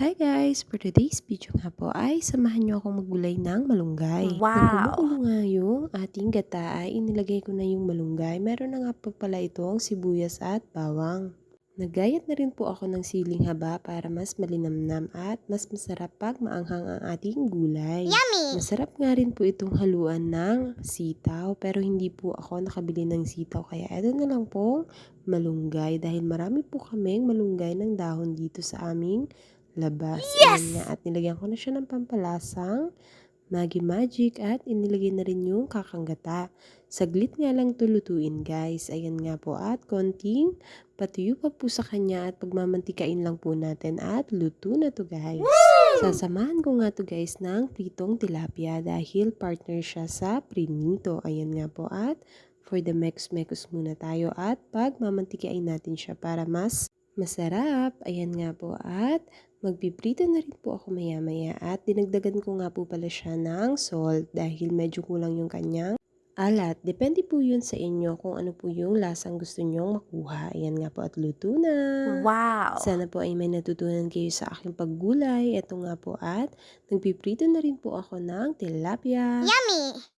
Hi guys! For today's video nga po ay samahan niyo akong maggulay ng malunggay. Nang Wow! kumukulo nga yung ating gata ay inilagay ko na yung malunggay. Meron na nga po pala itong sibuyas at bawang. Nagayat na rin po ako ng siling haba para mas malinamnam at mas masarap pag maanghang ang ating gulay. Yummy! Masarap nga rin po itong haluan ng sitaw pero hindi po ako nakabili ng sitaw kaya eto na lang pong malunggay dahil marami po kaming malunggay ng dahon dito sa aming labas. Yes! nga at nilagyan ko na siya ng pampalasang Maggi Magic at inilagay na rin yung kakanggata. Saglit nga lang to lutuin guys. Ayan nga po at konting patuyo pa po sa kanya at pagmamantikain lang po natin at luto na to guys. Sasamahan ko nga to guys ng pritong tilapia dahil partner siya sa prinito. Ayan nga po at for the mekos-mekos muna tayo at pagmamantikain natin siya para mas masarap. Ayan nga po at magpiprito na rin po ako maya-maya at dinagdagan ko nga po pala siya ng salt dahil medyo kulang yung kanyang alat. Depende po yun sa inyo kung ano po yung lasang gusto nyong makuha. Ayan nga po at luto na. Wow! Sana po ay may natutunan kayo sa aking paggulay. Ito nga po at nagpiprito na rin po ako ng tilapia. Yummy!